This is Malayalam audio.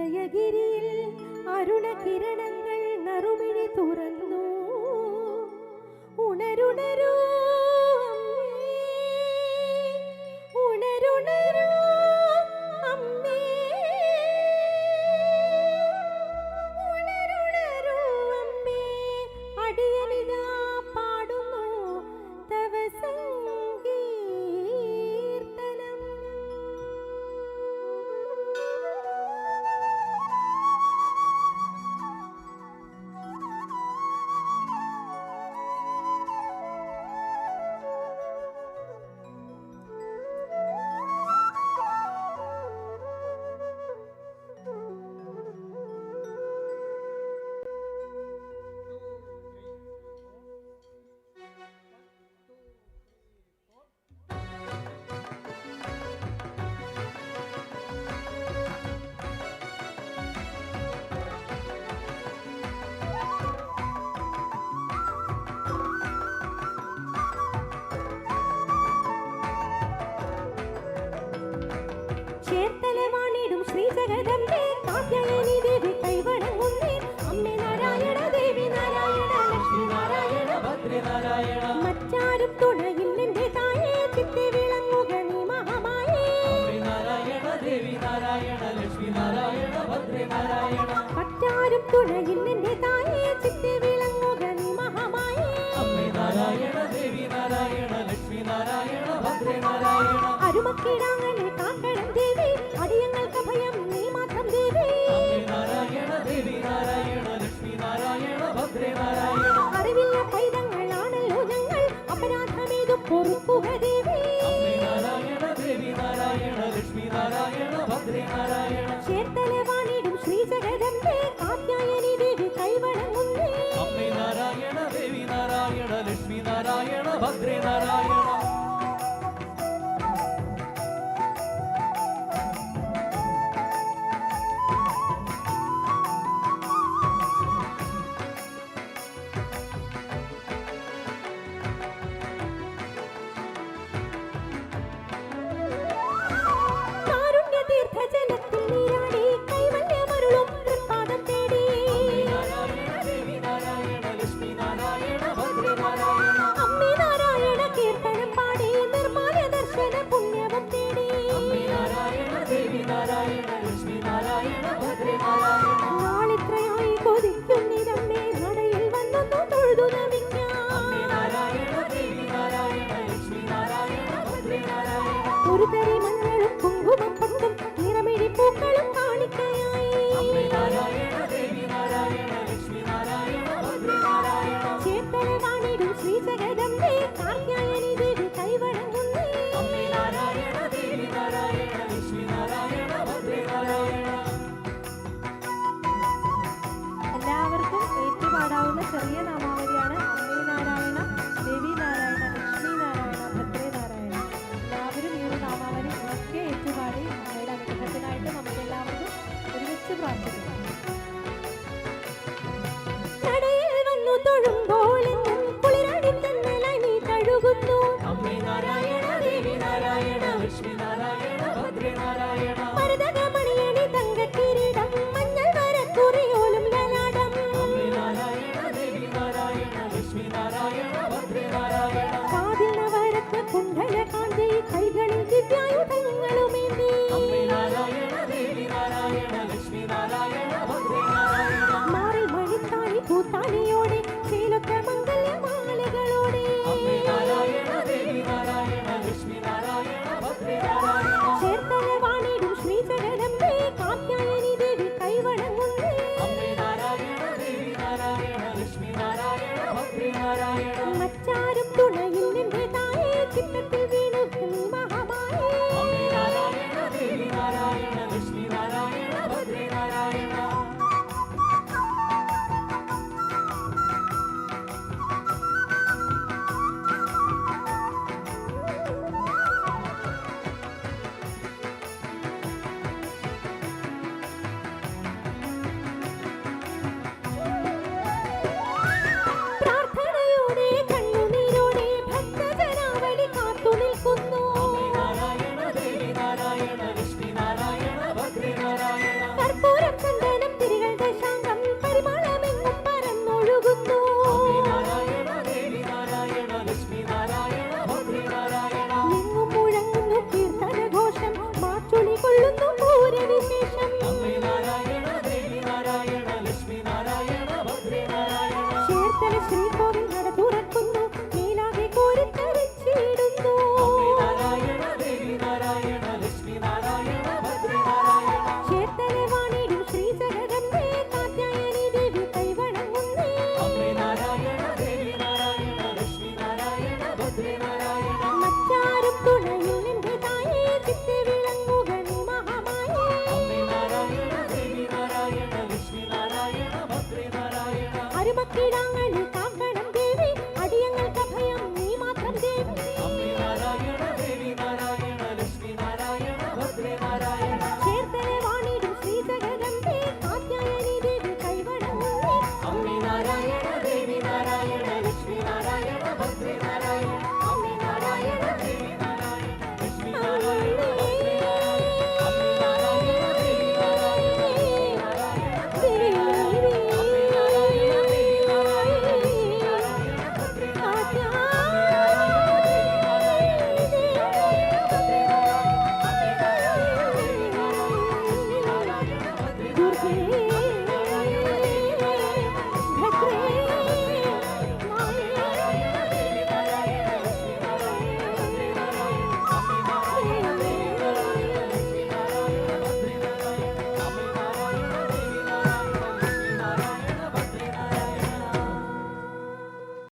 ഉദയഗിരിയിൽ അരുണകിരണങ്ങൾ നറുമിഴി തുറന്നു. ഉണരുണരു മറ്റാരും തുണയില്ലെന്റെ താഴെ ചിത്തി വിളങ്ങുക നീ മഹാമായേ. മറ്റാരും തുണയില്ലെന്റെ താഴെ ചിത്തി വിളങ്ങുക നീ മഹാമായേ. അരുമക്കിടാങ്ങനെ നാരായണ ഭദ്രേ നാരായണ ചേർത്തലവാണിടും ശ്രീ ജഗദമ്പേ കാത്യായനി ദേവി കൈവണങ്ങുന്നേ. അമ്മേ നാരായണ ദേവി നാരായണ ലക്ഷ്മി നാരായണ ഭദ്രേ നാരായണ. 门面人。ഒക്കെ ഏറ്റുപാടി അമ്മയുടെ അനുഗ്രഹത്തിനായിട്ട് നമുക്കെല്ലാവർക്കും ഒരുമിച്ച് പ്രാർത്ഥിക്കാം. അമ്മേ നാരായണ ദേവി നാരായണ ലക്ഷ്മി നാരായണ ഭദ്രനാരായണ.